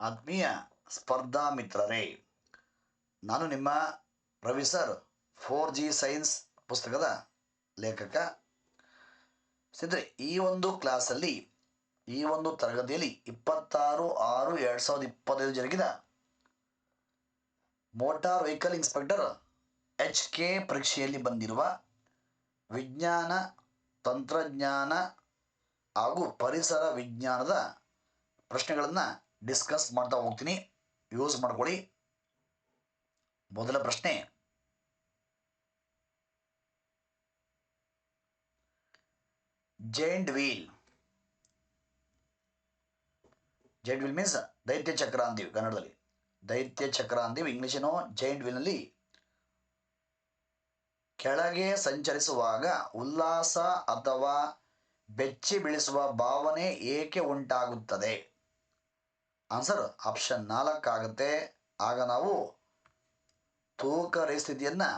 ಆತ್ಮೀಯ ಸ್ಪರ್ಧಾ ಮಿತ್ರರೇ, ನಾನು ನಿಮ್ಮ Ravi sir four G science ಪುಸ್ತಕದ ಲೇಖಕ. ಸ್ನೇಹಿತರೆ, ಈ ಒಂದು ಕ್ಲಾಸಲ್ಲಿ, ಈ ಒಂದು ತರಗತಿಯಲ್ಲಿ ಇಪ್ಪತ್ತಾರು ಆರು ಎರಡು ಸಾವಿರದ ಇಪ್ಪತ್ತೈದು ಜರುಗಿದ motor vehicle inspector H K ಪರೀಕ್ಷೆಯಲ್ಲಿ ಬಂದಿರುವ ವಿಜ್ಞಾನ, ತಂತ್ರಜ್ಞಾನ ಹಾಗೂ ಪರಿಸರ ವಿಜ್ಞಾನದ ಪ್ರಶ್ನೆಗಳನ್ನು ಡಿಸ್ಕಸ್ ಮಾಡ್ತಾ ಹೋಗ್ತೀನಿ. ಯೂಸ್ ಮಾಡ್ಕೊಳ್ಳಿ. ಮೊದಲ ಪ್ರಶ್ನೆ. Giant wheel giant wheel means ದೈತ್ಯ ಚಕ್ರ ಅಂತೀವಿ ಕನ್ನಡದಲ್ಲಿ. ದೈತ್ಯ ಚಕ್ರ ಅಂತೀವಿ ಇಂಗ್ಲೀಷಿನೋ ಜೈಂಟ್ ವೀಲ್ನಲ್ಲಿ ಕೆಳಗೆ ಸಂಚರಿಸುವಾಗ ಉಲ್ಲಾಸ ಅಥವಾ ಬೆಚ್ಚಿ ಬೀಳಿಸುವ ಭಾವನೆ ಏಕೆ ಉಂಟಾಗುತ್ತದೆ? ಆನ್ಸರ್ ಆಪ್ಷನ್ ನಾಲ್ಕಾಗುತ್ತೆ ಆಗ ನಾವು ತೂಕ ರಹಿತ ಸ್ಥಿತಿಯನ್ನು,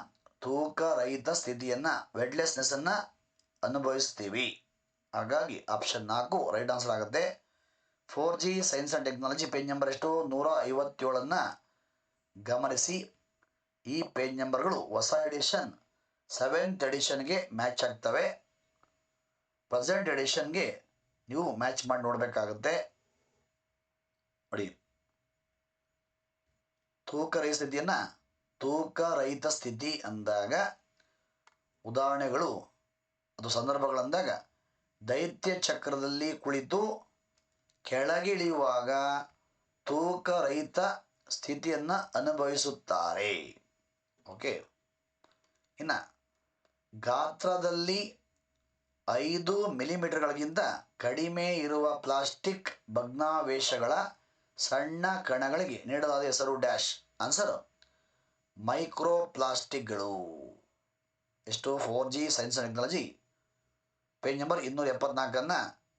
ತೂಕ ರಹಿತ ಸ್ಥಿತಿಯನ್ನು ವೆಡ್ಲೆಸ್ನೆಸ್ಸನ್ನು ಅನುಭವಿಸ್ತೀವಿ. ಹಾಗಾಗಿ ಆಪ್ಷನ್ ನಾಲ್ಕು ರೈಟ್ ಆನ್ಸರ್ ಆಗುತ್ತೆ. Four G science and technology page number ಎಷ್ಟು? ನೂರ ಐವತ್ತೇಳನ್ನು ಗಮನಿಸಿ. ಈ ಪೇಜ್ ನಂಬರ್ಗಳು ಹೊಸ ಎಡಿಷನ್ ಸೆವೆಂತ್ ಎಡಿಷನ್ಗೆ ಮ್ಯಾಚ್ ಆಗ್ತವೆ. ಪ್ರೆಸೆಂಟ್ ಎಡಿಷನ್ಗೆ ನೀವು ಮ್ಯಾಚ್ ಮಾಡಿ ನೋಡಬೇಕಾಗುತ್ತೆ. ನೋಡಿ ತೂಕ ರಹಿತ ಸ್ಥಿತಿಯನ್ನು ತೂಕ ರಹಿತ ಸ್ಥಿತಿ ಅಂದಾಗ ಉದಾಹರಣೆಗಳು, ಅದು ಸಂದರ್ಭಗಳಂದಾಗ ದೈತ್ಯ ಚಕ್ರದಲ್ಲಿ ಕುಳಿತು ಕೆಳಗಿಳಿಯುವಾಗ ತೂಕರಹಿತ ಸ್ಥಿತಿಯನ್ನು ಅನುಭವಿಸುತ್ತಾರೆ. ಓಕೆ. ಇನ್ನು ಗಾತ್ರದಲ್ಲಿ ಐದು ಮಿಲಿಮೀಟರ್ಗಳಿಗಿಂತ ಕಡಿಮೆ ಇರುವ ಪ್ಲಾಸ್ಟಿಕ್ ಭಗ್ನಾವೇಶಗಳ ಸಣ್ಣ ಕಣಗಳಿಗೆ ನೀಡಲಾದ ಹೆಸರು ಡ್ಯಾಶ್. ಆನ್ಸರ್ ಮೈಕ್ರೋ ಪ್ಲಾಸ್ಟಿಕ್ಗಳು ಎಷ್ಟು? Four G science and technology page number ಇನ್ನೂರ ಎಪ್ಪತ್ನಾಲ್ಕನ್ನು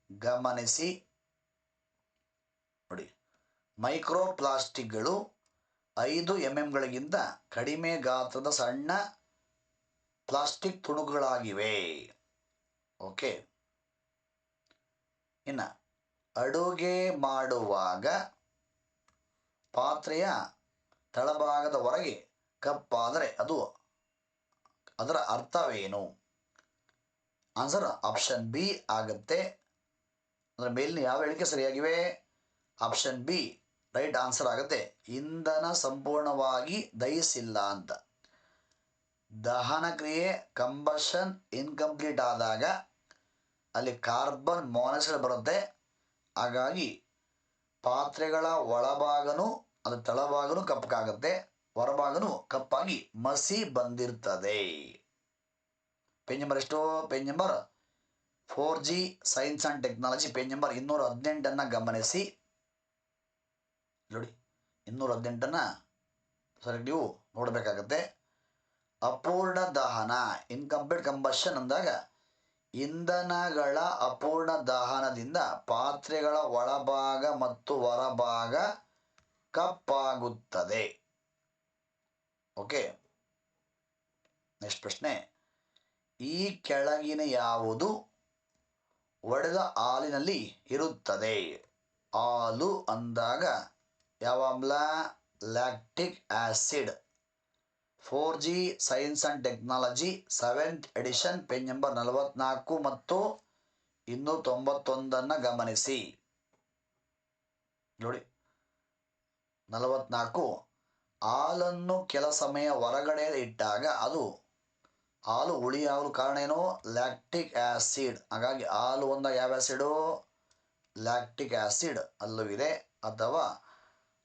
ಗಮನಿಸಿ. ನೋಡಿ. ಮೈಕ್ರೋ ಪ್ಲಾಸ್ಟಿಕ್ಗಳು ಐದು ಎಂ ಎಮ್ಗಳಿಗಿಂತ ಕಡಿಮೆ ಗಾತ್ರದ ಸಣ್ಣ ಪ್ಲಾಸ್ಟಿಕ್ ತುಣುಕುಗಳಾಗಿವೆ. ಓಕೆ ಇನ್ನು, ಅಡುಗೆ ಮಾಡುವಾಗ ಪಾತ್ರೆಯ ತಳಭಾಗದ ಹೊರಗೆ ಕಪ್ಪಾದರೆ ಅದು ಅದರ ಅರ್ಥವೇನು? ಆನ್ಸರ್ ಆಪ್ಷನ್ ಬಿ ಆಗುತ್ತೆ. ಅಂದರೆ ಮೇಲಿನ ಯಾವ ಹೇಳಿಕೆ ಸರಿಯಾಗಿವೆ? ಆಪ್ಷನ್ ಬಿ ರೈಟ್ ಆನ್ಸರ್ ಆಗುತ್ತೆ. ಇಂಧನ ಸಂಪೂರ್ಣವಾಗಿ ದಹಿಸಿಲ್ಲ ಅಂತ. ದಹನ ಕ್ರಿಯೆ ಕಂಬಷನ್ ಇನ್ಕಂಪ್ಲೀಟ್ ಆದಾಗ ಅಲ್ಲಿ ಕಾರ್ಬನ್ ಮಾನಾಕ್ಸೈಡ್ ಬರುತ್ತೆ. ಹಾಗಾಗಿ ಪಾತ್ರೆಗಳ ಒಳಭಾಗನೂ, ಅದು ತಳಭಾಗನೂ ಕಪ್ಪಗಾಗುತ್ತೆ ಹೊರಭಾಗನೂ ಕಪ್ಪಾಗಿ ಮಸಿ ಬಂದಿರ್ತದೆ. ಪೇಜ್ ನಂಬರ್ ಎಷ್ಟು? Page number four G science and technology page number ಇನ್ನೂರ ಹದಿನೆಂಟನ್ನು ಗಮನಿಸಿ. ನೋಡಿ ಇನ್ನೂರ ಹದಿನೆಂಟನ್ನು ಸರಿ, ನೀವು ನೋಡಬೇಕಾಗತ್ತೆ. ಅಪೂರ್ಣ ದಹನ ಇನ್ಕಂಪ್ಲೀಟ್ ಕಂಬಷನ್ ಅಂದಾಗ ಇಂಧನಗಳ ಅಪೂರ್ಣ ದಹನದಿಂದ ಪಾತ್ರೆಗಳ ಒಳಭಾಗ ಮತ್ತು ಹೊರಭಾಗ ಕಪ್ಪಾಗುತ್ತದೆ. ಓಕೆ ನೆಕ್ಸ್ಟ್ ಪ್ರಶ್ನೆ. ಈ ಕೆಳಗಿನ ಯಾವುದು? ಒಡೆದ ಹಾಲಿನಲ್ಲಿ ಇರುತ್ತದೆ. ಹಾಲು ಅಂದಾಗ ಯಾವ ಆಮ್ಲ lactic acid four G science and technology seventh edition, page number ನಲವತ್ನಾಲ್ಕು ಮತ್ತು ಇನ್ನೂರ ತೊಂಬತ್ತೊಂದನ್ನು ಗಮನಿಸಿ. ನೋಡಿ, ನಲವತ್ನಾಲ್ಕು. ಹಾಲನ್ನು ಕೆಲ ಸಮಯ ಹೊರಗಡೆ ಇಟ್ಟಾಗ ಅದು ಹಾಲು ಹುಳಿಯಾಗಲು ಕಾರಣ ಏನು? ಲ್ಯಾಕ್ಟಿಕ್ ಆ್ಯಸಿಡ್ ಹಾಗಾಗಿ ಹಾಲು ಒಂದ ಯಾವ ಆ್ಯಸಿಡು ಲ್ಯಾಕ್ಟಿಕ್ ಆ್ಯಸಿಡ್ ಅಲ್ಲೂ ಇದೆ ಅಥವಾ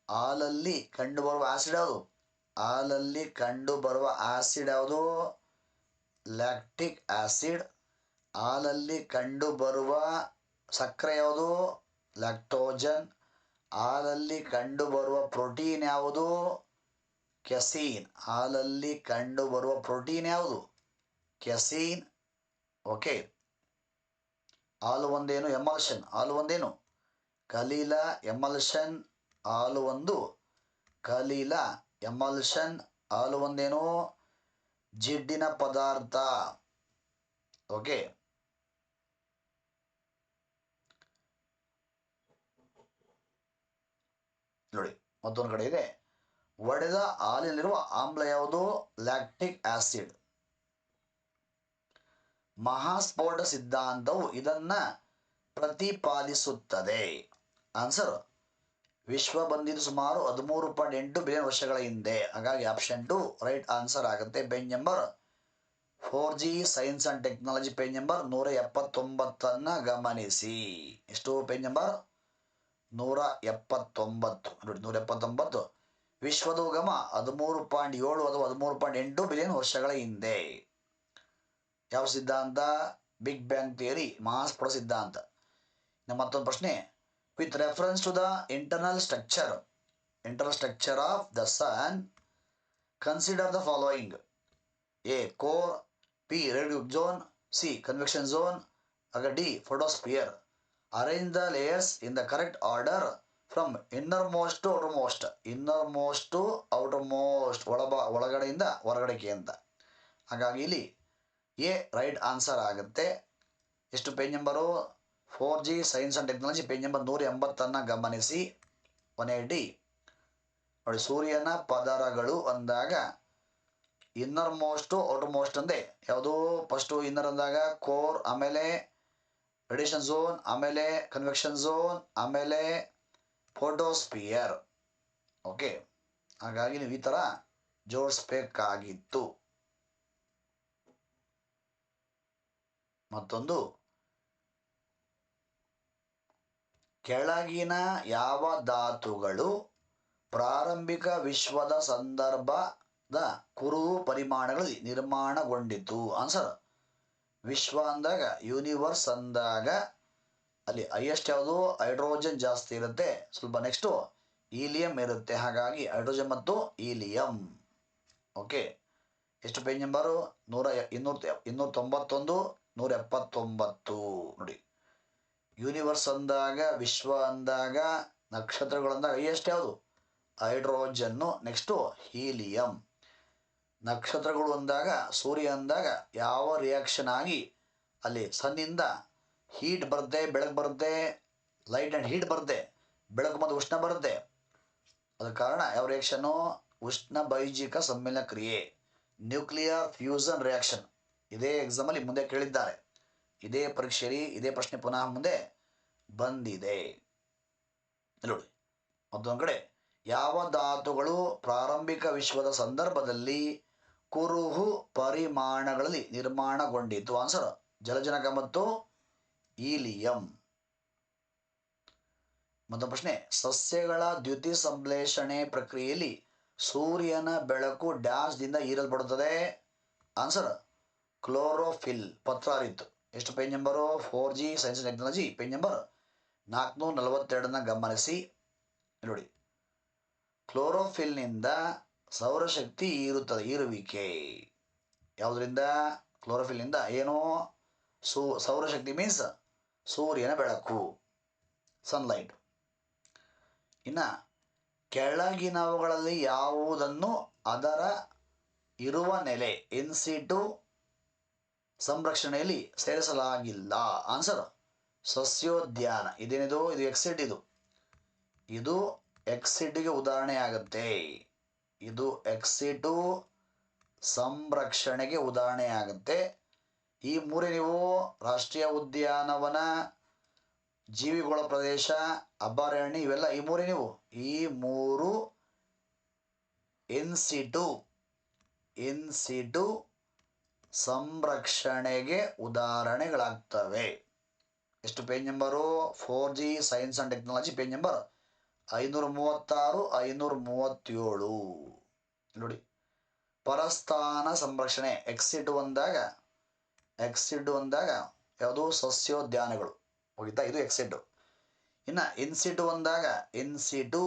ಹಾಲಲ್ಲಿ ಕಂಡುಬರುವ ಆ್ಯಸಿಡ್ ಯಾವುದು? ಹಾಲಲ್ಲಿ ಕಂಡುಬರುವ ಆಸಿಡ್ ಯಾವುದು? Lactic acid. ಹಾಲಲ್ಲಿ ಕಂಡುಬರುವ ಸಕ್ಕರೆ ಯಾವುದು? ಲ್ಯಾಕ್ಟೋಜನ್. ಹಾಲಲ್ಲಿ ಕಂಡುಬರುವ ಪ್ರೋಟೀನ್ ಯಾವುದು? ಕೆಸೀನ್. ಹಾಲಲ್ಲಿ ಕಂಡುಬರುವ ಪ್ರೋಟೀನ್ ಯಾವುದು? ಕೆಸೀನ್. ಓಕೆ. ಹಾಲು ಒಂದೇನು? ಎಮಲ್ಷನ್. ಹಾಲು ಒಂದೇನು? ಕಲೀಲ, ಎಮಲ್ಷನ್. ಹಾಲು ಒಂದು. ಕಲೀಲ ಎಮಲ್ಷನ್ ಹಾಲು ಒಂದೇನು ಜಿಡ್ಡಿನ ಪದಾರ್ಥ. ಓಕೆ. ನೋಡಿ, ಮತ್ತೊಂದು ಕಡೆ ಇದೆ. ಒಡೆದ ಹಾಲಿನಲ್ಲಿರುವ ಆಮ್ಲ ಯಾವುದು? Lactic acid. ಮಹಾಸ್ಫೋಟ ಸಿದ್ಧಾಂತವು ಇದನ್ನ ಪ್ರತಿಪಾದಿಸುತ್ತದೆ. ಆನ್ಸರ್ ವಿಶ್ವ ಬಂದಿದ್ದು ಸುಮಾರು ಹದಿಮೂರು ಪಾಯಿಂಟ್ ಎಂಟು ಬಿಲಿಯನ್ ವರ್ಷಗಳ ಹಿಂದೆ. ಹಾಗಾಗಿ ಆಪ್ಷನ್ ಟು ರೈಟ್ ಆನ್ಸರ್ ಆಗುತ್ತೆ. Page number four G science and technology page number ನೂರ ಎಪ್ಪತ್ತೊಂಬತ್ತನ್ನು ಗಮನಿಸಿ. ಎಷ್ಟು? ಪೇಜ್ ನಂಬರ್ ನೂರ ಎಪ್ಪತ್ತೊಂಬತ್ತು. ನೋಡಿ, ನೂರ ಎಪ್ಪತ್ತೊಂಬತ್ತು. ವಿಶ್ವದ ಉಗಮ ಹದಿಮೂರು ಪಾಯಿಂಟ್ ಏಳು ಅಥವಾ ಹದಿಮೂರು ಪಾಯಿಂಟ್ ಎಂಟು ಬಿಲಿಯನ್ ವರ್ಷಗಳ ಹಿಂದೆ. ಯಾವ ಸಿದ್ಧಾಂತ? ಬಿಗ್ ಬ್ಯಾಂಗ್ ಥಿಯರಿ ಮಹಾಸ್ಫೋಟ ಸಿದ್ಧಾಂತ. ನಮ್ಮ ಮತ್ತೊಂದು ಪ್ರಶ್ನೆ. Reference to the internal structure internal structure of the sun consider the following A core B radio zone C convection zone ಅಗ D photosphere arrange the layers in the correct order from innermost to outermost innermost to outermost ಒಳಬ ಒಳಗಡೆಯಿಂದ ಹೊರಗಡೆಗೆ ಅಂತ. ಹಾಗಾಗಿ ಇಲ್ಲಿ A right answer ಆಗುತ್ತೆ. ಎಷ್ಟು page number four G, science and technology page number ನೂರ ಎಂಬತ್ತನ್ನು ಗಮನಿಸಿ. ಒನೇ ಡಿ, ನೋಡಿ, ಸೂರ್ಯನ ಪದರಗಳು ಅಂದಾಗ ಇನ್ನರ್ ಮೋಸ್ಟು ಔಟರ್ ಮೋಸ್ಟ್ ಅಂದೆ. ಯಾವುದು ಫಸ್ಟು ಇನ್ನರ್ ಅಂದಾಗ ಕೋರ್ ಆಮೇಲೆ ರೇಡಿಯೇಷನ್ ಝೋನ್ ಆಮೇಲೆ ಕನ್ವೆಕ್ಷನ್ ಝೋನ್ ಆಮೇಲೆ ಫೋಟೋಸ್ಪಿಯರ್ ಓಕೆ ಹಾಗಾಗಿ ನೀವು ಈ ಥರ ಜೋಡಿಸ್ಬೇಕಾಗಿತ್ತು. ಮತ್ತೊಂದು ಕೆಳಗಿನ ಯಾವ ಧಾತುಗಳು ಪ್ರಾರಂಭಿಕ ವಿಶ್ವದ ಸಂದರ್ಭದ ಕುರು ಪರಿಮಾಣಗಳು ನಿರ್ಮಾಣಗೊಂಡಿತು? ಆನ್ಸರ್ ವಿಶ್ವ ಅಂದಾಗ ಯೂನಿವರ್ಸ್ ಅಂದಾಗ, ಅಲ್ಲಿ ಹೈಯೆಸ್ಟ್ ಯಾವುದು? ಹೈಡ್ರೋಜನ್ ಜಾಸ್ತಿ ಇರುತ್ತೆ. ಸ್ವಲ್ಪ ನೆಕ್ಸ್ಟು ಈಲಿಯಂ ಇರುತ್ತೆ. ಹಾಗಾಗಿ ಹೈಡ್ರೋಜನ್ ಮತ್ತು ಈಲಿಯಂ ಓಕೆ ಎಷ್ಟು ಪೇಜ್ ನಂಬರು ನೂರ ಇನ್ನೂರ ಇನ್ನೂರ ತೊಂಬತ್ತೊಂದು ನೂರ ಎಪ್ಪತ್ತೊಂಬತ್ತು. ನೋಡಿ. ಯೂನಿವರ್ಸ್ ಅಂದಾಗ, ವಿಶ್ವ ಅಂದಾಗ, ನಕ್ಷತ್ರಗಳಂದಾಗ ಹೈಯೆಸ್ಟ್ ಯಾವುದು? Hydrogen next helium. ನಕ್ಷತ್ರಗಳು ಅಂದಾಗ, ಸೂರ್ಯ ಅಂದಾಗ ಯಾವ ರಿಯಾಕ್ಷನ್ ಆಗಿ? ಅಲ್ಲಿ ಸನ್ನಿಂದ ಹೀಟ್ ಬರುತ್ತೆ, ಬೆಳಕು ಬರುತ್ತೆ ಲೈಟ್ ಆ್ಯಂಡ್ ಹೀಟ್ ಬರುತ್ತೆ, ಬೆಳಕು ಮತ್ತು ಉಷ್ಣ ಬರುತ್ತೆ. ಅದ ಕಾರಣ ಯಾವ ರಿಯಾಕ್ಷನ್ನು ಉಷ್ಣ ಬೈಜಿಕ ಸಮ್ಮಿಲನ ಕ್ರಿಯೆ ನ್ಯೂಕ್ಲಿಯರ್ ಫ್ಯೂಸನ್ ರಿಯಾಕ್ಷನ್ ಇದೇ ಎಕ್ಸಾಮಲ್ಲಿ ಮುಂದೆ ಕೇಳಿದ್ದಾರೆ. ಇದೇ ಪರೀಕ್ಷೆಯಲ್ಲಿ, ಇದೇ ಪ್ರಶ್ನೆ ಪುನಃ ಮುಂದೆ ಬಂದಿದೆ. ನೋಡಿ. ಮತ್ತೊಂದು ಕಡೆ, ಯಾವ ಧಾತುಗಳು ಪ್ರಾರಂಭಿಕ ವಿಶ್ವದ ಸಂದರ್ಭದಲ್ಲಿ ಕುರುಹು ಪರಿಮಾಣಗಳಲ್ಲಿ ನಿರ್ಮಾಣಗೊಂಡಿತು ಆನ್ಸರ್ ಜಲಜನಕ ಮತ್ತು ಈಲಿಯಂ ಮತ್ತೊಂದು ಪ್ರಶ್ನೆ, ಸಸ್ಯಗಳ ದ್ಯುತಿ ಸಂಶ್ಲೇಷಣೆ ಪ್ರಕ್ರಿಯೆಯಲ್ಲಿ ಸೂರ್ಯನ ಬೆಳಕು ಡ್ಯಾಶ್ದಿಂದ ಹೀರಲ್ಪಡುತ್ತದೆ? ಆನ್ಸರ್ ಕ್ಲೋರೋಫಿಲ್, ಪತ್ರಾರಿತ್ತು. ಎಷ್ಟು page number four G science technology page number. ನಾಲ್ಕುನೂರ ನಲವತ್ತೆರಡನ್ನ ಗಮನಿಸಿ. ನೋಡಿ. ಕ್ಲೋರೋಫಿಲ್ನಿಂದ ಸೌರಶಕ್ತಿ ಈರುತ್ತದೆ ಹೀರುವಿಕೆ. ಯಾವುದರಿಂದ? ಕ್ಲೋರೋಫಿಲ್ನಿಂದ. ಏನೋ? ಸೂ, ಸೌರಶಕ್ತಿ ಮೀನ್ಸ್ ಸೂರ್ಯನ ಬೆಳಕು ಸನ್ಲೈಟ್ ಇನ್ನು ಕೆಳಗಿನವುಗಳಲ್ಲಿ ಯಾವುದನ್ನು? ಅದರ ಇರುವ ನೆಲೆ ಇನ್ಸಿಟು ಸಂರಕ್ಷಣೆಯಲ್ಲಿ ಸೇರಿಸಲಾಗಿಲ್ಲ. ಆನ್ಸರ್ ಸಸ್ಯೋದ್ಯಾನ. ಇದೇನಿದು? ಇದು ಎಕ್ಸಿಡ್ ಇದು. ಇದು ಎಕ್ಸಿಡ್ಗೆ ಉದಾಹರಣೆ ಆಗುತ್ತೆ ಇದು ಎಕ್ಸಿಡು ಸಂರಕ್ಷಣೆಗೆ ಉದಾಹರಣೆ ಆಗುತ್ತೆ ಈ ಮೂರೇ ನೀವು ರಾಷ್ಟ್ರೀಯ ಉದ್ಯಾನವನ, ಜೀವಿಗಳ ಪ್ರದೇಶ, ಅಭಯಾರಣ್ಯ, ಇವೆಲ್ಲ ಈ ಮೂರೇ ನೀವು. ಈ ಮೂರು N C two N C in situ ಸಂರಕ್ಷಣೆಗೆ ಉದಾಹರಣೆಗಳಾಗ್ತವೆ. ಎಷ್ಟು page number four G science and technology page number ಐನೂರ ಮೂವತ್ತಾರು ಐನೂರ ಮೂವತ್ತೇಳು ನೋಡಿ, ಪರಸ್ಥಾನ ಸಂರಕ್ಷಣೆ ಎಕ್ಸಿಡ್ ಅಂದಾಗ ಎಕ್ಸಿಡ್ ಅಂದಾಗ ಯಾವುದು ಸಸ್ಯೋದ್ಯಾನಗಳು. ಹೋಗಿತ್ತಾ ಇದು ಎಕ್ಸಿಡ್ ಇನ್ನು ಇನ್ಸಿಟು ಅಂದಾಗ ಇನ್ಸಿಟು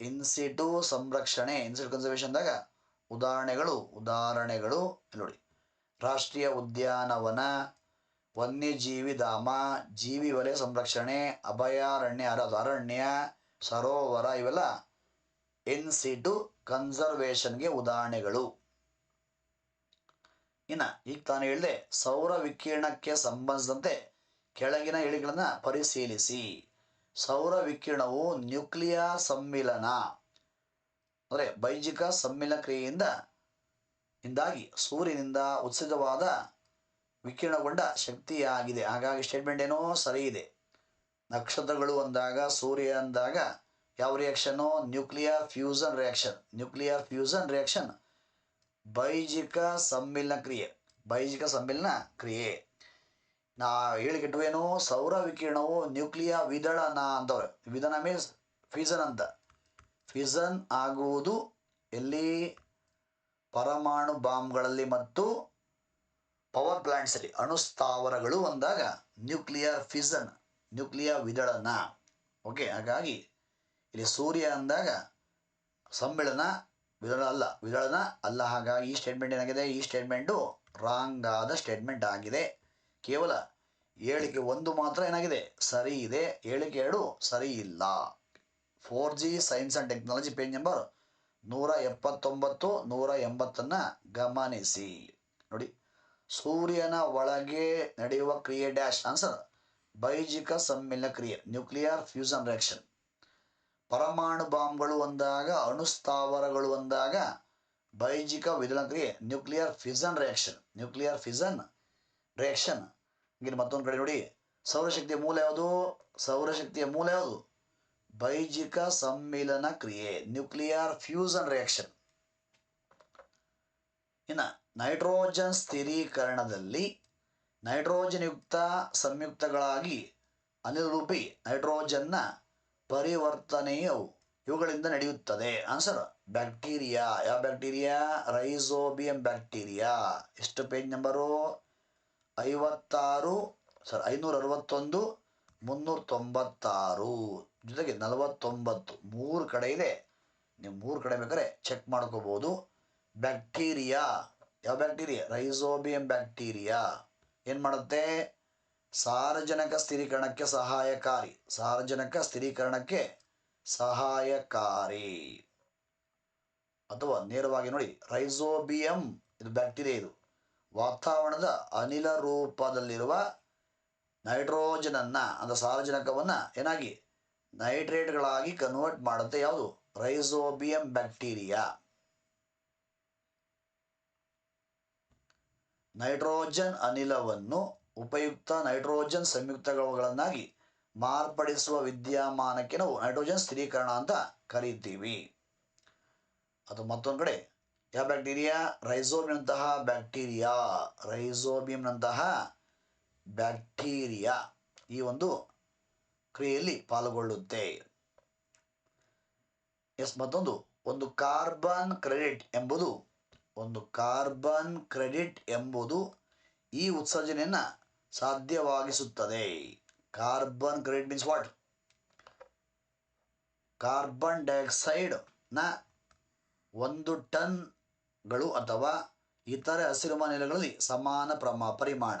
ಇನ್ಸಿಟು ಸಂರಕ್ಷಣೆ ಇನ್ಸಿಟ್ ಕನ್ಸರ್ವೇಷನ್ ಅಂದಾಗ ಉದಾಹರಣೆಗಳು ಉದಾಹರಣೆಗಳು. ನೋಡಿ ರಾಷ್ಟ್ರೀಯ ಉದ್ಯಾನವನ, ವನ್ಯಜೀವಿ ಧಾಮ, ಜೀವಿ ವಲಯ ಸಂರಕ್ಷಣೆ, ಅಭಯಾರಣ್ಯ ಅರ- ಅರಣ್ಯ, ಸರೋವರ ಇವೆಲ್ಲ ಇನ್ಸಿಟು ಕನ್ಸರ್ವೇಷನ್ಗೆ ಉದಾಹರಣೆಗಳು. ಇನ್ನ ಈಗ ತಾನು ಹೇಳಿದೆ, ಸೌರ ವಿಕಿರಣಕ್ಕೆ ಸಂಬಂಧಿಸಿದಂತೆ ಕೆಳಗಿನ ಹೇಳಿಗಳನ್ನು ಪರಿಶೀಲಿಸಿ. ಸೌರ ವಿಕಿರಣವು ನ್ಯೂಕ್ಲಿಯಾ ಸಮ್ಮಿಲನ, ಅಂದರೆ ಬೈಜಿಕ ಸಮ್ಮಿಲನ ಕ್ರಿಯೆಯಿಂದ ಇಂದಾಗಿ ಸೂರ್ಯನಿಂದ ಉತ್ಸುಕವಾದ ವಿಕಿರಣಗೊಂಡ ಶಕ್ತಿಯಾಗಿದೆ. ಹಾಗಾಗಿ ಸ್ಟೇಟ್ಮೆಂಟ್ ಏನೋ ಸರಿ ಇದೆ. ನಕ್ಷತ್ರಗಳು ಅಂದಾಗ, ಸೂರ್ಯ ಅಂದಾಗ ಯಾವ reaction nuclear fusion reaction nuclear fusion reaction ಬೈಜಿಕ ಸಮ್ಮಿಲನ ಕ್ರಿಯೆ. ಬೈಜಿಕ ಸಮ್ಮಿಲನ ಕ್ರಿಯೆ. ನಾ ಹೇಳಿಕೆಟ್ಟುವೇನು ಸೌರ ವಿಕಿರಣವು ನ್ಯೂಕ್ಲಿಯ ವಿದಳನ ಅಂತವ್ರೆ. ವಿದಳನ ಮೀನ್ಸ್ ಫ್ಯೂಸನ್ ಅಂತ. ಫ್ಯೂಸನ್ ಆಗುವುದು ಎಲ್ಲಿ? ಪರಮಾಣು ಬಾಂಬ್ಗಳಲ್ಲಿ ಮತ್ತು ಪವರ್ ಪ್ಲಾಂಟ್ಸಲ್ಲಿ ಅಣುಸ್ಥಾವರಗಳು ಅಂದಾಗ ನ್ಯೂಕ್ಲಿಯರ್ ಫಿಸನ್, ನ್ಯೂಕ್ಲಿಯರ್ ವಿದಳನ. ಓಕೆ, ಹಾಗಾಗಿ ಇಲ್ಲಿ ಸೂರ್ಯ ಅಂದಾಗ ಸಮ್ಮಿಳನ ವಿದಳ ಅಲ್ಲ, ವಿದಳನ ಅಲ್ಲ. ಹಾಗಾಗಿ ಈ ಸ್ಟೇಟ್ಮೆಂಟ್ ಏನಾಗಿದೆ? ಈ ಸ್ಟೇಟ್ಮೆಂಟು ರಾಂಗ್ ಆದ ಸ್ಟೇಟ್ಮೆಂಟ್ ಆಗಿದೆ. ಕೇವಲ ಹೇಳಿಕೆ ಒಂದು ಮಾತ್ರ ಏನಾಗಿದೆ? ಸರಿ ಇದೆ. ಹೇಳಿಕೆ ಎರಡು ಸರಿ ಇಲ್ಲ. Four G science and technology page number ನೂರ ಎಪ್ಪತ್ತೊಂಬತ್ತು, ನೂರ ಎಂಬತ್ತನ್ನ ಗಮನಿಸಿ. ನೋಡಿ, ಸೂರ್ಯನ ಒಳಗೆ ನಡೆಯುವ ಕ್ರಿಯೆ ಡ್ಯಾಶ್ ಆನ್ಸರ್ ಬೈಜಿಕ ಸಮ್ಮಿಲನ ಕ್ರಿಯೆ ನ್ಯೂಕ್ಲಿಯರ್ ಫ್ಯೂಸನ್ ರಿಯಾಕ್ಷನ್ ಪರಮಾಣು ಬಾಂಬ್ಗಳು ಒಂದಾಗ, ಅಣುಸ್ಥಾವರಗಳು ಒಂದಾಗ, ಬೈಜಿಕ ವಿದಳನ ಕ್ರಿಯೆ nuclear fusion reaction nuclear fusion reaction ಹಿಂಗಿನ ಮತ್ತೊಂದು ಕಡೆ ನೋಡಿ, ಸೌರಶಕ್ತಿಯ ಮೂಲ ಯಾವುದು? ಸೌರಶಕ್ತಿಯ ಮೂಲ ಯಾವುದು? ಬೈಜಿಕ ಸಮ್ಮಿಲನ ಕ್ರಿಯೆ, ನ್ಯೂಕ್ಲಿಯರ್ ಫ್ಯೂಸನ್ ರಿಯಾಕ್ಷನ್ ಇನ್ನು ನೈಟ್ರೋಜನ್ ಸ್ಥಿರೀಕರಣದಲ್ಲಿ ನೈಟ್ರೋಜನ್ ಯುಕ್ತ ಸಂಯುಕ್ತಗಳಾಗಿ ಅನಿಲರೂಪಿ ನೈಟ್ರೋಜನ್ನ ಪರಿವರ್ತನೆಯು ಇವುಗಳಿಂದ ನಡೆಯುತ್ತದೆ. ಆನ್ಸರ್ ಬ್ಯಾಕ್ಟೀರಿಯಾ ಯಾವ ಬ್ಯಾಕ್ಟೀರಿಯಾ ರೈಸೋಬಿಯಂ ಬ್ಯಾಕ್ಟೀರಿಯಾ ಎಷ್ಟು ಪೇಜ್ ನಂಬರು ಐವತ್ತಾರು ಸರ್ ಐನೂರ ಅರವತ್ತೊಂದು ಮುನ್ನೂರ ತೊಂಬತ್ತಾರು ಜೊತೆಗೆ ನಲವತ್ತೊಂಬತ್ತು ಮೂರು ಕಡೆ ಇದೆ ನೀವು ಮೂರು ಕಡೆ ಬೇಕಾದ್ರೆ ಚೆಕ್ ಮಾಡ್ಕೋಬೋದು. ಬ್ಯಾಕ್ಟೀರಿಯಾ ಯಾವ ಬ್ಯಾಕ್ಟೀರಿಯಾ ರೈಸೋಬಿಯಂ ಬ್ಯಾಕ್ಟೀರಿಯಾ ಏನು ಮಾಡುತ್ತೆ? ಸಾರಜನಕ ಸ್ಥಿರೀಕರಣಕ್ಕೆ ಸಹಾಯಕಾರಿ. ಸಾರಜನಕ ಸ್ಥಿರೀಕರಣಕ್ಕೆ ಸಹಾಯಕಾರಿ. ಅಥವಾ ನೇರವಾಗಿ ನೋಡಿ ರೈಸೋಬಿಯಂ ಇದು ಬ್ಯಾಕ್ಟೀರಿಯಾ ಇದು. ವಾತಾವರಣದ ಅನಿಲ ರೂಪದಲ್ಲಿರುವ ನೈಟ್ರೋಜನನ್ನು ಅಂದರೆ ಸಾರಜನಕವನ್ನು ಏನಾಗಿ ನೈಟ್ರೇಟ್ಗಳಾಗಿ ಕನ್ವರ್ಟ್ ಮಾಡುತ್ತೆ ಯಾವುದು? ರೈಸೋಬಿಯಂ ಬ್ಯಾಕ್ಟೀರಿಯಾ ನೈಟ್ರೋಜನ್ ಅನಿಲವನ್ನು ಉಪಯುಕ್ತ ನೈಟ್ರೋಜನ್ ಸಂಯುಕ್ತಗಳನ್ನಾಗಿ ಮಾರ್ಪಡಿಸುವ ವಿದ್ಯಮಾನಕ್ಕೆ ನಾವು ನೈಟ್ರೋಜನ್ ಸ್ಥಿರೀಕರಣ ಅಂತ ಕರೀತೀವಿ. ಅದು ಮತ್ತೊಂದು ಕಡೆ. ಯಾವ ಬ್ಯಾಕ್ಟೀರಿಯಾ ರೈಸೋಬಿಯಂತಹ ಬ್ಯಾಕ್ಟೀರಿಯಾ ರೈಸೋಬಿಯಂನಂತಹ ಬ್ಯಾಕ್ಟೀರಿಯಾ ಈ ಒಂದು ಕ್ರಿಯೆಯಲ್ಲಿ ಪಾಲ್ಗೊಳ್ಳುತ್ತೆ. ಎಸ್, ಮತ್ತೊಂದು. ಒಂದು ಕಾರ್ಬನ್ ಕ್ರೆಡಿಟ್ ಎಂಬುದು, ಒಂದು ಕಾರ್ಬನ್ ಕ್ರೆಡಿಟ್ ಎಂಬುದು ಈ ಉತ್ಸರ್ಜನೆಯನ್ನು ಸಾಧ್ಯವಾಗಿಸುತ್ತದೆ. Carbon credit means what? Carbon ಡೈಆಕ್ಸೈಡ್ನ ಒಂದು ಟನ್ಗಳು ಅಥವಾ ಇತರೆ ಹಸಿರುಮನೆಗಳಲ್ಲಿ ಸಮಾನ ಪ್ರಮಾ, ಪರಿಮಾಣ.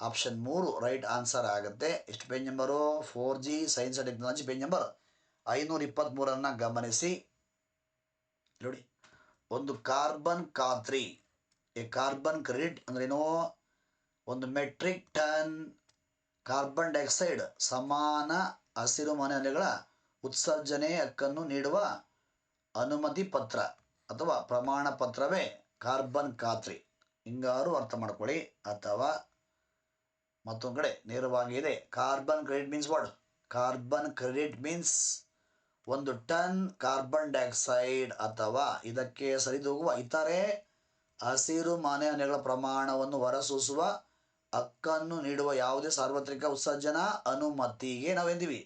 ಆಪ್ಷನ್ ಮೂರು ರೈಟ್ ಆನ್ಸರ್ ಆಗುತ್ತೆ. ಎಷ್ಟು page number four G science and technology page number ಐನೂರ ಇಪ್ಪತ್ತ್ಮೂರನ್ನು ಗಮನಿಸಿ. ನೋಡಿ, ಒಂದು ಕಾರ್ಬನ್ ಖಾತ್ರಿ ಎ ಕಾರ್ಬನ್ ಕ್ರೆಡಿಟ್ ಅಂದ್ರೇನು ಒಂದು ಮೆಟ್ರಿಕ್ ಟನ್ ಕಾರ್ಬನ್ ಡೈಆಕ್ಸೈಡ್ ಸಮಾನ ಹಸಿರು ಮನೆಗಳ ಉತ್ಸರ್ಜನೆ ಹಕ್ಕನ್ನು ನೀಡುವ ಅನುಮತಿ ಪತ್ರ ಅಥವಾ ಪ್ರಮಾಣ ಪತ್ರವೇ ಕಾರ್ಬನ್ ಖಾತ್ರಿ ಹಿಂಗಾರು ಅರ್ಥ ಮಾಡ್ಕೊಳ್ಳಿ. ಅಥವಾ ಮತ್ತೊಂದು ಕಡೆ ನೇರವಾಗಿ ಇದೆ. Carbon credit means what carbon credit means ಒಂದು ಟನ್ ಕಾರ್ಬನ್ ಡೈಆಕ್ಸೈಡ್ ಅಥವಾ ಇದಕ್ಕೆ ಸರಿದೂಗುವ ಇತರೆ ಹಸಿರು ಮನೆ ಅನಿಲಗಳ ಪ್ರಮಾಣವನ್ನು ಹೊರಸೂಸುವ ಹಕ್ಕನ್ನು ನೀಡುವ ಯಾವುದೇ ಸಾರ್ವತ್ರಿಕ ಉತ್ಸರ್ಜನಾ ಅನುಮತಿಗೆ ನಾವೆಂದಿವಿ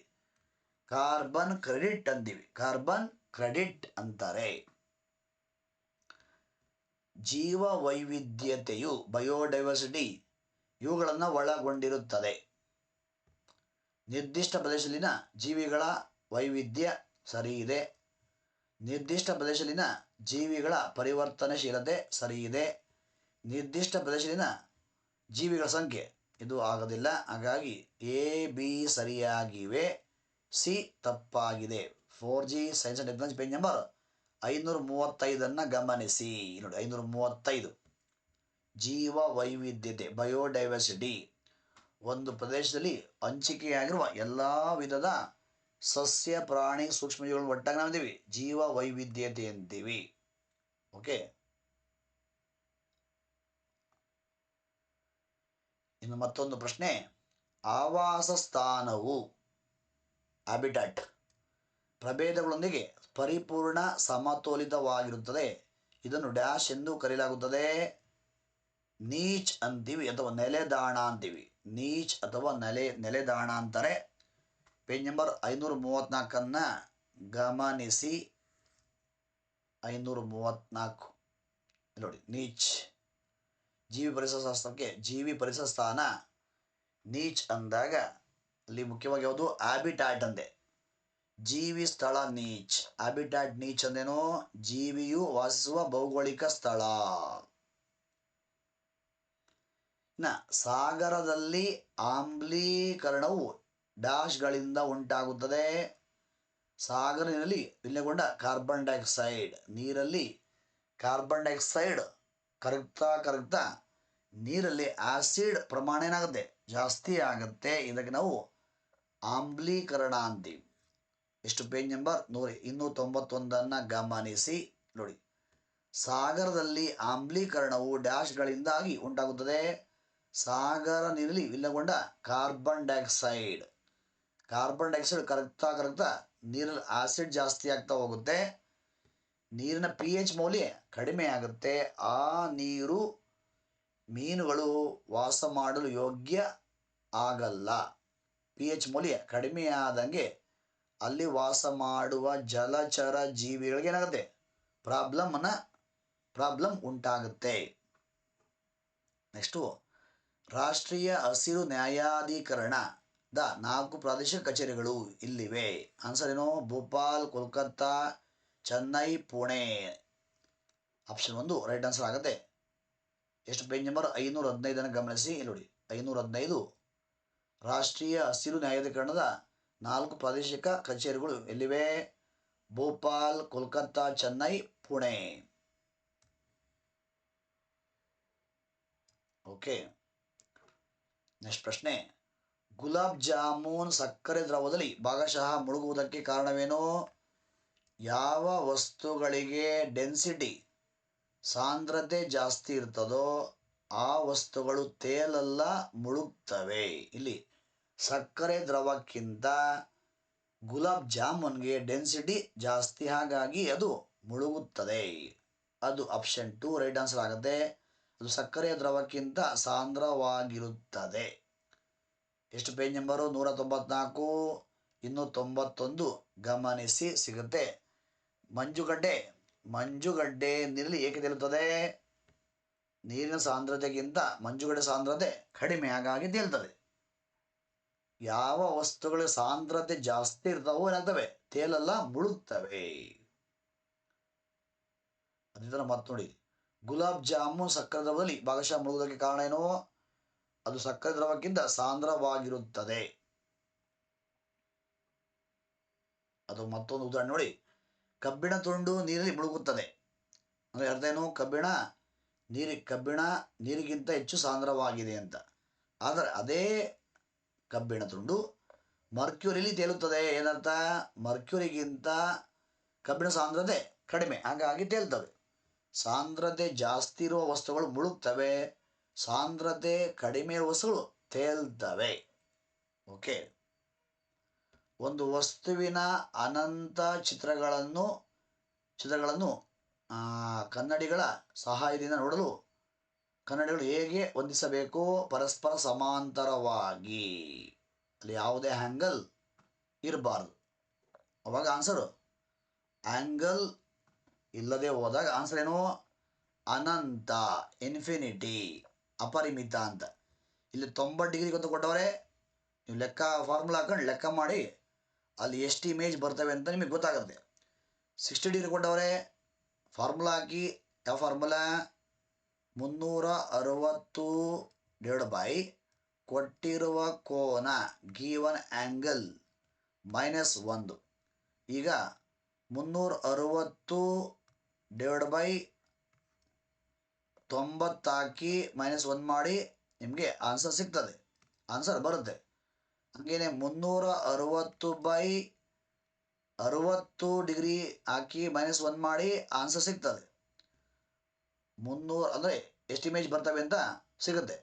ಕಾರ್ಬನ್ ಕ್ರೆಡಿಟ್ ಅಂತೀವಿ ಕಾರ್ಬನ್ ಕ್ರೆಡಿಟ್ ಅಂತಾರೆ ಜೀವ ವೈವಿಧ್ಯತೆಯು ಬಯೋಡೈವರ್ಸಿಟಿ ಇವುಗಳನ್ನು ಒಳಗೊಂಡಿರುತ್ತದೆ. ನಿರ್ದಿಷ್ಟ ಪ್ರದೇಶದಲ್ಲಿನ ಜೀವಿಗಳ ವೈವಿಧ್ಯ ಸರಿ ಇದೆ. ನಿರ್ದಿಷ್ಟ ಪ್ರದೇಶದಲ್ಲಿನ ಜೀವಿಗಳ ಪರಿವರ್ತನಶೀಲತೆ ಸರಿ ಇದೆ. ನಿರ್ದಿಷ್ಟ ಪ್ರದೇಶದಲ್ಲಿನ ಜೀವಿಗಳ ಸಂಖ್ಯೆ ಇದು ಆಗೋದಿಲ್ಲ. ಹಾಗಾಗಿ ಎ, ಬಿ ಸರಿಯಾಗಿವೆ. ಸಿ ತಪ್ಪಾಗಿದೆ. Four G science and technology page number ಐನೂರ ಮೂವತ್ತೈದನ್ನು ಗಮನಿಸಿ. ನೋಡಿ, ಐನೂರ ಮೂವತ್ತೈದು. ಜೀವ ವೈವಿಧ್ಯತೆ ಬಯೋಡೈವರ್ಸಿಟಿ ಒಂದು ಪ್ರದೇಶದಲ್ಲಿ ಹಂಚಿಕೆಯಾಗಿರುವ ಎಲ್ಲ ವಿಧದ ಸಸ್ಯ, ಪ್ರಾಣಿ ಸೂಕ್ಷ್ಮಜೀವಿಗಳನ್ನು ಒಟ್ಟಾಗಿ ಅಂತೀವಿ. ಜೀವ ವೈವಿಧ್ಯತೆ ಅಂತೀವಿ. ಓಕೆ ಇನ್ನು ಮತ್ತೊಂದು ಪ್ರಶ್ನೆ. ಆವಾಸ ಸ್ಥಾನವು ಹ್ಯಾಬಿಟಾಟ್ ಪ್ರಭೇದಗಳೊಂದಿಗೆ ಪರಿಪೂರ್ಣ ಸಮತೋಲಿತವಾಗಿರುತ್ತದೆ. ಇದನ್ನು ಡ್ಯಾಶ್ ಎಂದು ಕರೆಯಲಾಗುತ್ತದೆ. ನೀಚ್ ಅಂತೀವಿ ಅಥವಾ ನೆಲೆದಾಣ ಅಂತೀವಿ ನೀಚ್ ಅಥವಾ ನೆಲೆ ನೆಲೆದಾಣ ಅಂತಾರೆ. ಪೇಜ್ ನಂಬರ್ ಐನೂರ ಮೂವತ್ತ್ನಾಲ್ಕನ್ನು ಗಮನಿಸಿ. ಐನೂರ ಮೂವತ್ತ್ನಾಲ್ಕು ಇಲ್ಲಿ ನೋಡಿ, ನೀಚ್. ಜೀವಿ ಪರಿಸರ ಶಾಸ್ತ್ರಕ್ಕೆ ಜೀವಿ ಪರಿಸರ ಸ್ಥಾನ ನೀಚ್ ಅಂದಾಗ ಅಲ್ಲಿ ಮುಖ್ಯವಾಗಿ ಯಾವುದು? ಆಬಿಟ್ಯಾಟ್ ಅಂದೆ. ಜೀವಿ ಸ್ಥಳ ನೀಚ್. ಆಬಿಟ್ಯಾಟ್ ನೀಚ್ ಅಂದೇನೋ ಜೀವಿಯು ವಾಸಿಸುವ ಭೌಗೋಳಿಕ ಸ್ಥಳ. ಇನ್ನ ಸಾಗರದಲ್ಲಿ ಆಮ್ಲೀಕರಣವು ಡ್ಯಾಶ್ಗಳಿಂದ ಉಂಟಾಗುತ್ತದೆ. ಸಾಗರಿನಲ್ಲಿ ವಿಲೀನಗೊಂಡ ಕಾರ್ಬನ್ ಡೈಆಕ್ಸೈಡ್ ನೀರಲ್ಲಿ ಕಾರ್ಬನ್ ಡೈಆಕ್ಸೈಡ್ ಕರಗ್ತಾ ಕರಗ್ತಾ ನೀರಲ್ಲಿ ಆಸಿಡ್ ಪ್ರಮಾಣ ಏನಾಗುತ್ತೆ? ಜಾಸ್ತಿ ಆಗುತ್ತೆ. ಇದಕ್ಕೆ ನಾವು ಆಮ್ಲೀಕರಣ ಅಂತೀವಿ. ಎಷ್ಟು ಪೇಜ್ ನಂಬರ್? ನೂರ ಇನ್ನೂರ ತೊಂಬತ್ತೊಂದನ್ನು ಗಮನಿಸಿ. ನೋಡಿ, ಸಾಗರದಲ್ಲಿ ಆಮ್ಲೀಕರಣವು ಡ್ಯಾಶ್ಗಳಿಂದಾಗಿ ಉಂಟಾಗುತ್ತದೆ. ಸಾಗರ ನೀರಲ್ಲಿ ವಿಲೀನಗೊಂಡ ಕಾರ್ಬನ್ ಡೈಆಕ್ಸೈಡ್ ಕಾರ್ಬನ್ ಡೈಆಕ್ಸೈಡ್ ಕರಗ್ತಾ ಕರಗ್ತಾ ನೀರಲ್ಲಿ ಆಸಿಡ್ ಜಾಸ್ತಿ ಆಗ್ತಾ ಹೋಗುತ್ತೆ. ನೀರಿನ ಪಿ ಎಚ್ ಮೌಲ್ಯ ಕಡಿಮೆ ಆಗುತ್ತೆ. ಆ ನೀರು ಮೀನುಗಳು ವಾಸ ಮಾಡಲು ಯೋಗ್ಯ ಆಗಲ್ಲ. ಪಿ ಎಚ್ ಮೌಲ್ಯ ಕಡಿಮೆ ಆದಂಗೆ ಅಲ್ಲಿ ವಾಸ ಮಾಡುವ ಜಲಚರ ಜೀವಿಗಳಿಗೆ ಏನಾಗುತ್ತೆ? ಪ್ರಾಬ್ಲಮ್ ಅನ್ನ ಪ್ರಾಬ್ಲಮ್ ಉಂಟಾಗುತ್ತೆ. ನೆಕ್ಸ್ಟು ರಾಷ್ಟ್ರೀಯ ಹಸಿರು ನ್ಯಾಯಾಧೀಕರಣದ ನಾಲ್ಕು ಪ್ರಾದೇಶಿಕ ಕಚೇರಿಗಳು ಇಲ್ಲಿವೆ. ಆನ್ಸರ್ ಏನು? ಭೋಪಾಲ್, ಕೋಲ್ಕತ್ತಾ, ಚೆನ್ನೈ, ಪುಣೆ. ಆಪ್ಷನ್ ಒಂದು ರೈಟ್ ಆನ್ಸರ್ ಆಗುತ್ತೆ. ಎಷ್ಟು ಪೇಜ್ ನಂಬರ್ ಐನೂರ ಹದಿನೈದನ್ನು ಗಮನಿಸಿ ನೋಡಿ ಐನೂರ ಹದಿನೈದು ರಾಷ್ಟ್ರೀಯ ಹಸಿರು ನ್ಯಾಯಾಧೀಕರಣದ ನಾಲ್ಕು ಪ್ರಾದೇಶಿಕ ಕಚೇರಿಗಳು ಎಲ್ಲಿವೆ? ಭೋಪಾಲ್, ಕೋಲ್ಕತ್ತಾ, ಚೆನ್ನೈ, ಪುಣೆ. ಓಕೆ ನೆಕ್ಸ್ಟ್ ಪ್ರಶ್ನೆ ಗುಲಾಬ್ ಜಾಮೂನ್ ಸಕ್ಕರೆ ದ್ರವದಲ್ಲಿ ಭಾಗಶಃ ಮುಳುಗುವುದಕ್ಕೆ ಕಾರಣವೇನು? ಯಾವ ವಸ್ತುಗಳಿಗೆ ಡೆನ್ಸಿಟಿ ಸಾಂದ್ರತೆ ಜಾಸ್ತಿ ಇರ್ತದೋ ಆ ವಸ್ತುಗಳು ತೇಲಲ್ಲ, ಮುಳುಗ್ತವೆ. ಇಲ್ಲಿ ಸಕ್ಕರೆ ದ್ರವಕ್ಕಿಂತ ಗುಲಾಬ್ ಜಾಮೂನ್ಗೆ ಡೆನ್ಸಿಟಿ ಜಾಸ್ತಿ, ಹಾಗಾಗಿ ಅದು ಮುಳುಗುತ್ತದೆ. ಅದು ಆಪ್ಷನ್ ಟು ರೈಟ್ ಆನ್ಸರ್ ಆಗುತ್ತೆ. ಅದು ಸಕ್ಕರೆಯ ದ್ರವಕ್ಕಿಂತ ಸಾಂದ್ರವಾಗಿರುತ್ತದೆ. ಎಷ್ಟು ಪೇಜ್ ನಂಬರು? ನೂರ ತೊಂಬತ್ನಾಲ್ಕು ಇನ್ನೂ ತೊಂಬತ್ತೊಂದು ಗಮನಿಸಿ, ಸಿಗುತ್ತೆ. ಮಂಜುಗಡ್ಡೆ. ಮಂಜುಗಡ್ಡೆ ನೀರಲ್ಲಿ ಏಕೆ ತೇಲುತ್ತದೆ? ನೀರಿನ ಸಾಂದ್ರತೆಗಿಂತ ಮಂಜುಗಡ್ಡೆ ಸಾಂದ್ರತೆ ಕಡಿಮೆ ಹಾಗಾಗಿ ತೇಲ್ತದೆ. ಯಾವ ವಸ್ತುಗಳ ಸಾಂದ್ರತೆ ಜಾಸ್ತಿ ಇರ್ತಾವೋ ಏನಾಗ್ತವೆ? ತೇಲಲ್ಲ ಮುಳುಗ್ತವೆ. ಅದೇ ಥರ ಮತ್ತೆ ನೋಡಿ. ಗುಲಾಬ್ ಜಾಮೂನ್ ಸಕ್ಕರೆ ದ್ರವದಲ್ಲಿ ಭಾಗಶಃ ಮುಳುಗುವುದಕ್ಕೆ ಕಾರಣ ಏನು? ಅದು ಸಕ್ಕರೆ ದ್ರವಕ್ಕಿಂತ ಸಾಂದ್ರವಾಗಿರುತ್ತದೆ. ಅದು ಮತ್ತೊಂದು ಉದಾಹರಣೆ ನೋಡಿ. ಕಬ್ಬಿಣ ತುಂಡು ನೀರಲ್ಲಿ ಮುಳುಗುತ್ತದೆ. ಅಂದರೆ ಅರ್ಥ ಏನು? ಕಬ್ಬಿಣ ನೀರಿ, ಕಬ್ಬಿಣ ನೀರಿಗಿಂತ ಹೆಚ್ಚು ಸಾಂದ್ರವಾಗಿದೆ ಅಂತ. ಆದರೆ ಅದೇ ಕಬ್ಬಿಣ ತುಂಡು ಮರ್ಕ್ಯೂರಿಲಿ ತೇಲುತ್ತದೆ. ಏನರ್ಥ? ಮರ್ಕ್ಯೂರಿಗಿಂತ ಕಬ್ಬಿಣ ಸಾಂದ್ರತೆ ಕಡಿಮೆ. ಹಾಗಾಗಿ ತೇಲ್ತವೆ. ಸಾಂದ್ರತೆ ಜಾಸ್ತಿ ಇರುವ ವಸ್ತುಗಳು ಮುಳುಗ್ತವೆ. ಸಾಂದ್ರತೆ ಕಡಿಮೆ ವಸ್ತುಗಳು ತೇಲ್ತವೆ. ಓಕೆ. ಒಂದು ವಸ್ತುವಿನ ಅನಂತ ಚಿತ್ರಗಳನ್ನು ಚಿತ್ರಗಳನ್ನು ಕನ್ನಡಿಗಳ ಸಹಾಯದಿಂದ ನೋಡಲು ಕನ್ನಡಿಗಳು ಹೇಗೆ ಹೊಂದಿಸಬೇಕು? ಪರಸ್ಪರ ಸಮಾಂತರವಾಗಿ. ಅಲ್ಲಿ ಯಾವುದೇ ಆ್ಯಂಗಲ್ ಇರಬಾರ್ದು. ಅವಾಗ ಆನ್ಸರು ಆ್ಯಂಗಲ್ ಇಲ್ಲದೆ ಹೋದಾಗ ಆನ್ಸರ್ ಏನು? ಅನಂತ ಇನ್ಫಿನಿಟಿ ಅಪರಿಮಿತ ಅಂತ. ಇಲ್ಲಿ ತೊಂಬತ್ತು ಡಿಗ್ರಿ ಅಂತ ಕೊಟ್ಟವ್ರೆ ನೀವು ಲೆಕ್ಕ ಫಾರ್ಮುಲಾ ಹಾಕೊಂಡು ಲೆಕ್ಕ ಮಾಡಿ, ಅಲ್ಲಿ ಎಷ್ಟು ಇಮೇಜ್ ಬರ್ತವೆ ಅಂತ ನಿಮಗೆ ಗೊತ್ತಾಗುತ್ತೆ. ಸಿಕ್ಸ್ಟಿ ಡಿಗ್ರಿ ಕೊಟ್ಟವ್ರೆ ಫಾರ್ಮುಲಾ ಹಾಕಿ, ಯಾವ ಫಾರ್ಮುಲಾ ಮುನ್ನೂರ ಅರವತ್ತು ಡಿವೈಡ್ ಬೈ ಕೊಟ್ಟಿರುವ ಕೋನ ಗೀವನ್ ಆ್ಯಂಗಲ್ ಮೈನಸ್ ಒಂದು. ಈಗ ಮುನ್ನೂರ ಅರವತ್ತು ಡಿವೈಡ್ ಬೈ ತೊಂಬತ್ತು ಹಾಕಿ ಮೈನಸ್ ಒಂದು ಮಾಡಿ ನಿಮಗೆ ಆನ್ಸರ್ ಸಿಗ್ತದೆ. ಆನ್ಸರ್ ಬರುತ್ತೆ. ಹಾಗೇನೆ ಮುನ್ನೂರ ಅರವತ್ತು ಬೈ ಅರುವತ್ತು ಡಿಗ್ರಿ ಹಾಕಿ ಮೈನಸ್ ಒನ್ ಮಾಡಿ ಆನ್ಸರ್ ಸಿಗ್ತದೆ. ಮುನ್ನೂರ ಅಂದರೆ ಎಷ್ಟು ಇಮೇಜ್ ಬರ್ತವೆ ಅಂತ ಸಿಗುತ್ತೆ.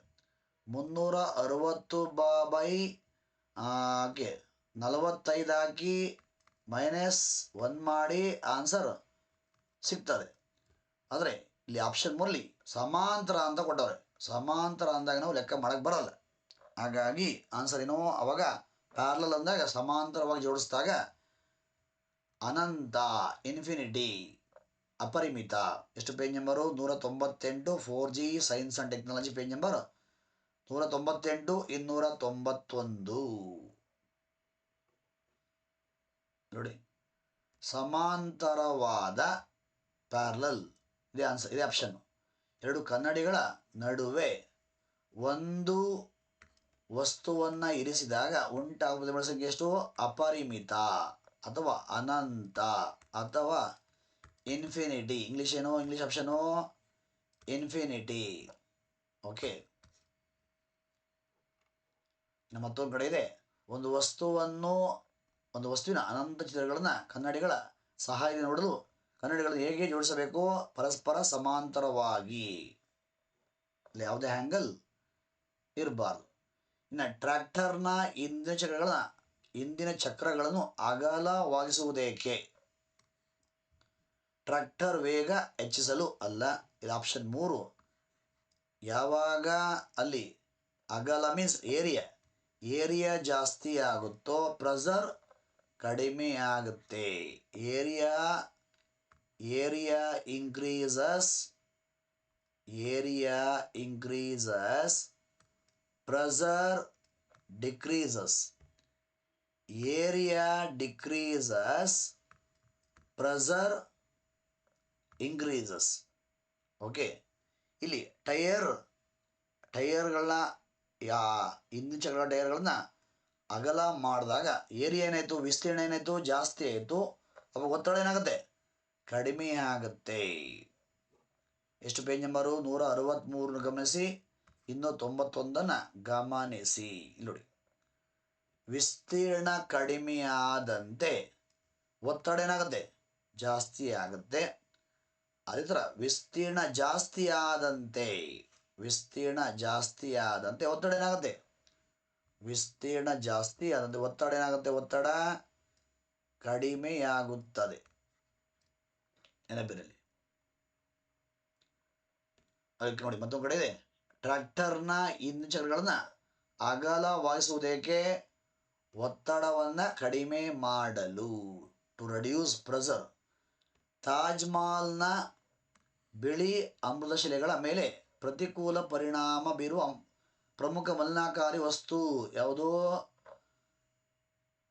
ಮುನ್ನೂರ ಅರುವತ್ತು ಬ ಬೈ ಹಾಕಿ ನಲವತ್ತೈದು ಹಾಕಿ ಮೈನಸ್ ಒನ್ ಮಾಡಿ ಆನ್ಸರ್ ಸಿಗ್ತದೆ. ಆದರೆ ಇಲ್ಲಿ ಆಪ್ಷನ್ ಮೂರಲ್ಲಿ ಸಮಾಂತರ ಅಂತ ಕೊಟ್ಟವ್ರೆ ಸಮಾಂತರ ಅಂದಾಗ ನಾವು ಲೆಕ್ಕ ಮಾಡಕ್ಕೆ ಬರಲ್ಲ. ಹಾಗಾಗಿ ಆನ್ಸರ್ ಏನೋ ಅವಾಗ ಪ್ಯಾರ್ಲಲ್ ಅಂದಾಗ ಸಮಾಂತರವಾಗಿ ಜೋಡಿಸಿದಾಗ ಅನಂತ ಇನ್ಫಿನಿಟಿ ಅಪರಿಮಿತ. ಎಷ್ಟು ಪೇಜ್ ನಂಬರು ನೂರ ತೊಂಬತ್ತೆಂಟು four G science and technology page number ನೂರ ತೊಂಬತ್ತೆಂಟು ಇನ್ನೂರ ತೊಂಬತ್ತೊಂದು ನೋಡಿ. ಸಮಾಂತರವಾದ ಪ್ಯಾರ್ಲಲ್ ಇದೆ ಆನ್ಸರ್ ಇದೆ ಆಪ್ಷನ್ ಎರಡು ಕನ್ನಡಿಗಳ ನಡುವೆ ಒಂದು ವಸ್ತುವನ್ನು ಇರಿಸಿದಾಗ ಉಂಟಾಗುವ ಸಂಖ್ಯೆ ಎಷ್ಟು? ಅಪರಿಮಿತ ಅಥವಾ ಅನಂತ ಅಥವಾ ಇನ್ಫಿನಿಟಿ ಇಂಗ್ಲೀಷ್ ಏನೋ? ಇಂಗ್ಲೀಷ್ ಆಪ್ಷನು ಇನ್ಫಿನಿಟಿ ಓಕೆ ಇನ್ನು ಮತ್ತೊಂದು ಕಡೆ ಇದೆ. ಒಂದು ವಸ್ತುವನ್ನು, ಒಂದು ವಸ್ತುವಿನ ಅನಂತ ಚಿತ್ರಗಳನ್ನು ಕನ್ನಡಿಗಳ ಸಹಾಯದಿಂದ ನೋಡಲು ಕನ್ನಡಿಗಳನ್ನು ಹೇಗೆ ಜೋಡಿಸಬೇಕು? ಪರಸ್ಪರ ಸಮಾಂತರವಾಗಿ. ಅಲ್ಲಿ ಯಾವುದೇ ಆ್ಯಂಗಲ್ ಇರಬಾರ್ದು. ಇನ್ನು ಟ್ರ್ಯಾಕ್ಟರ್ನ ಇಂದಿನ ಚಕ್ರಗಳ, ಇಂದಿನ ಚಕ್ರಗಳನ್ನು ಅಗಲವಾಗಿಸುವುದೇಕೆ? ಟ್ರ್ಯಾಕ್ಟರ್ ವೇಗ ಹೆಚ್ಚಿಸಲು ಅಲ್ಲ, ಇದು ಆಪ್ಷನ್ ಮೂರು. ಯಾವಾಗ ಅಲ್ಲಿ ಅಗಲ ಮೀನ್ಸ್ ಏರಿಯಾ ಏರಿಯಾ ಜಾಸ್ತಿ ಆಗುತ್ತೋ ಪ್ರೆಸರ್ ಕಡಿಮೆ ಆಗುತ್ತೆ area area increases area increases pressure decreases area decreases pressure increases okay ಇಲ್ಲಿ ಟೈರ್ ಟೈರ್ಗಳನ್ನ ಯಾ, ಹಿಂದಿನ ಚಕ್ರ ಟೈರ್ಗಳನ್ನ ಅಗಲ ಮಾಡಿದಾಗ ಏರಿಯಾ ಏನಾಯಿತು, ವಿಸ್ತೀರ್ಣ ಏನಾಯಿತು, ಜಾಸ್ತಿ ಆಯಿತು, ಅವಾಗ ಒತ್ತಡ ಏನಾಗುತ್ತೆ? ಕಡಿಮೆ ಆಗುತ್ತೆ ಎಷ್ಟು ಪೇಜ್ ನಂಬರು ನೂರ ಅರವತ್ತ್ಮೂರನ್ನು ಗಮನಿಸಿ. ಇನ್ನೂ ತೊಂಬತ್ತೊಂದನ್ನು ಗಮನಿಸಿ. ನೋಡಿ. ವಿಸ್ತೀರ್ಣ ಕಡಿಮೆ ಆದಂತೆ ಒತ್ತಡ ಏನಾಗುತ್ತೆ? ಜಾಸ್ತಿ ಆಗುತ್ತೆ. ಅದೇ ಥರ ವಿಸ್ತೀರ್ಣ ಜಾಸ್ತಿ ಆದಂತೆ ವಿಸ್ತೀರ್ಣ ಜಾಸ್ತಿ ಆದಂತೆ ಒತ್ತಡ ಏನಾಗುತ್ತೆ? ವಿಸ್ತೀರ್ಣ ಜಾಸ್ತಿ ಆದಂತೆ ಒತ್ತಡ ಏನಾಗುತ್ತೆ? ಒತ್ತಡ ಕಡಿಮೆಯಾಗುತ್ತದೆ. ನೆನಪಿರಲಿ ಅದಕ್ಕೆ ನೋಡಿ ಮತ್ತೊಂದು ಕಡೆ ಇದೆ. ಟ್ರ್ಯಾಕ್ಟರ್ನ ಇಂಜನ್ಗಳನ್ನ ಅಗಲ ವಾಯಿಸುವುದಕ್ಕೆ ಒತ್ತಡವನ್ನು ಕಡಿಮೆ ಮಾಡಲು ಟು ರೆಡ್ಯೂಸ್ ಪ್ರೆಸರ್ ತಾಜ್ಮಹಲ್ನ ಬಿಳಿ ಅಮೃತಶಿಲೆಗಳ ಮೇಲೆ ಪ್ರತಿಕೂಲ ಪರಿಣಾಮ ಬೀರುವ ಪ್ರಮುಖ ಮಲಿನಾಕಾರಿ ವಸ್ತು ಯಾವುದೋ?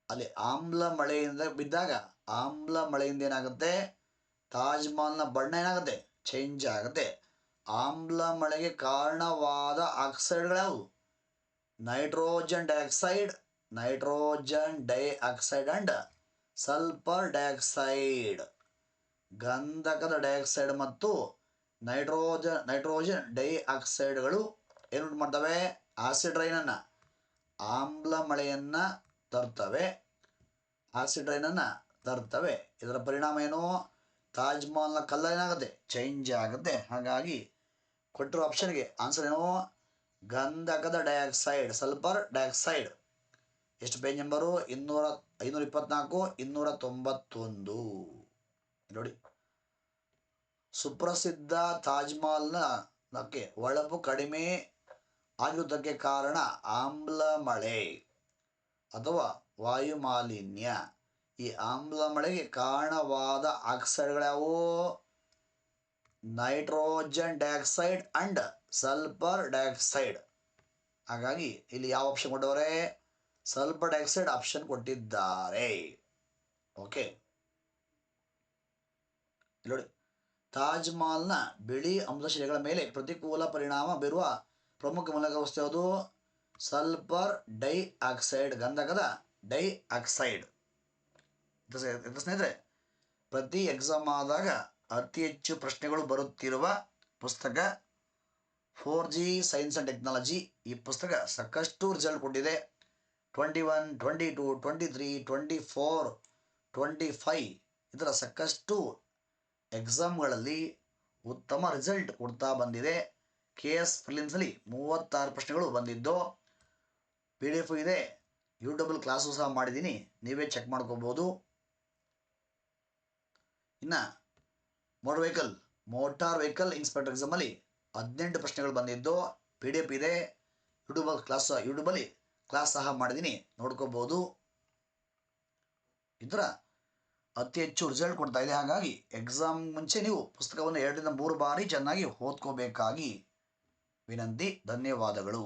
ಅಲ್ಲಿ ಆಮ್ಲ ಮಳೆಯಿಂದ ಬಿದ್ದಾಗ ಆಮ್ಲ ಮಳೆಯಿಂದ ಏನಾಗುತ್ತೆ? ತಾಜ್ ಮಹಲ್ನ ಬಣ್ಣ ಏನಾಗುತ್ತೆ? ಚೇಂಜ್ ಆಗುತ್ತೆ. ಆಮ್ಲ ಮಳೆಗೆ ಕಾರಣವಾದ ಆಕ್ಸೈಡ್ಗಳ್ಯಾವು nitrogen dioxide nitrogen dioxide and sulphur dioxide ಗಂಧಕದ ಡೈಆಕ್ಸೈಡ್ ಮತ್ತು ನೈಟ್ರೋಜನ್ ನೈಟ್ರೋಜನ್ ಡೈಆಕ್ಸೈಡ್ಗಳು ಏನು ಮಾಡ್ತವೆ? ಆಸಿಡ್ ರೈನನ್ನು ಆಮ್ಲ ಮಳೆಯನ್ನು ತರ್ತವೆ. ಆಸಿಡ್ ರೈನನ್ನು ತರ್ತವೆ. ಇದರ ಪರಿಣಾಮ ಏನು? ತಾಜ್ ಮಹಲ್ನ ಕಲರ್ ಏನಾಗುತ್ತೆ ಚೇಂಜ್ ಆಗುತ್ತೆ ಹಾಗಾಗಿ ಕೊಟ್ಟಿರೋ ಆಪ್ಷನ್ಗೆ ಆನ್ಸರ್ ಏನೋ? ಗಂಧಕದ ಡೈಆಕ್ಸೈಡ್ ಸಲ್ಫರ್ ಡೈಆಕ್ಸೈಡ್ ಎಷ್ಟು ಪೇಜ್ ನಂಬರು ಇನ್ನೂರ, ಐನೂರ ಇಪ್ಪತ್ನಾಲ್ಕು, ಇನ್ನೂರ ತೊಂಬತ್ತೊಂದು. ನೋಡಿ. ಸುಪ್ರಸಿದ್ಧ ತಾಜ್ ಮಹಲ್ನ ನಕ್ಕೆ ಹೊಳಪು ಕಡಿಮೆ ಆಗಿರುವುದಕ್ಕೆ ಕಾರಣ ಆಮ್ಲ ಮಳೆ ಅಥವಾ ವಾಯು ಮಾಲಿನ್ಯ ಈ ಆಮ್ಲ ಮಳೆಗೆ ಕಾರಣವಾದ ಆಕ್ಸೈಡ್ಗಳ್ಯಾವು nitrogen dioxide and sulphur dioxide. ಹಾಗಾಗಿ ಇಲ್ಲಿ ಯಾವ ಆಪ್ಷನ್ ಕೊಟ್ಟವರೆ? ಸಲ್ಫರ್ ಡೈಆಕ್ಸೈಡ್ ಆಪ್ಷನ್ ಕೊಟ್ಟಿದ್ದಾರೆ. ಓಕೆ ನೋಡಿ ತಾಜ್ಮಹಲ್ನ ಬಿಳಿ ಅಂಶಶಿಲೆಗಳ ಮೇಲೆ ಪ್ರತಿಕೂಲ ಪರಿಣಾಮ ಬೀರುವ ಪ್ರಮುಖ ಮೂಲಕ ವಸ್ತು ಯಾವುದು? ಸಲ್ಫರ್ ಡೈಆಕ್ಸೈಡ್, ಗಂಧಕದ ಡೈ ಆಕ್ಸೈಡ್ ಸ್ನೇಹಿತರೆ ಪ್ರತಿ ಎಕ್ಸಾಮ್ ಆದಾಗ ಅತಿ ಹೆಚ್ಚು ಪ್ರಶ್ನೆಗಳು ಬರುತ್ತಿರುವ ಪುಸ್ತಕ four G science and technology ಈ ಪುಸ್ತಕ ಸಾಕಷ್ಟು ರಿಸಲ್ಟ್ ಕೊಟ್ಟಿದೆ. Twenty one twenty two twenty three twenty four twenty five ಇದರ ಸಾಕಷ್ಟು ಎಕ್ಸಾಮ್ಗಳಲ್ಲಿ ಉತ್ತಮ ರಿಸಲ್ಟ್ ಕೊಡ್ತಾ ಬಂದಿದೆ. ಕೆ ಎಸ್ ಫಿಲಿಮ್ಸಲ್ಲಿ ಮೂವತ್ತಾರು ಪ್ರಶ್ನೆಗಳು ಬಂದಿದ್ದು. ಪಿ ಡಿ ಎಫ್ ಇದೆ. ಯೂಟ್ಯೂಬಲ್ಲಿ ಕ್ಲಾಸು ಸಹ ಮಾಡಿದ್ದೀನಿ. ನೀವೇ ಚೆಕ್ ಮಾಡ್ಕೋಬೋದು. ಇನ್ನು motor vehicle motor vehicle inspector ಎಕ್ಸಾಮಲ್ಲಿ ಹದಿನೆಂಟು ಪ್ರಶ್ನೆಗಳು ಬಂದಿದ್ದು ಪಿ ಡಿ ಎಫ್ ಇದೆ ಯೂಟ್ಯೂಬಲ್ಲಿ ಕ್ಲಾಸ್ ಯೂಟ್ಯೂಬಲ್ಲಿ ಕ್ಲಾಸ್ ಸಹ ಮಾಡಿದ್ದೀನಿ ನೋಡ್ಕೋಬೋದು. ಇದರ ಅತಿ ಹೆಚ್ಚು ರಿಸಲ್ಟ್ ಕೊಡ್ತಾ ಇದೆ. ಹಾಗಾಗಿ ಎಕ್ಸಾಮ್ ಮುಂಚೆ ನೀವು ಪುಸ್ತಕವನ್ನು ಎರಡರಿಂದ ಮೂರು ಬಾರಿ ಚೆನ್ನಾಗಿ ಓದ್ಕೋಬೇಕಾಗಿ ವಿನಂತಿ, ಧನ್ಯವಾದಗಳು.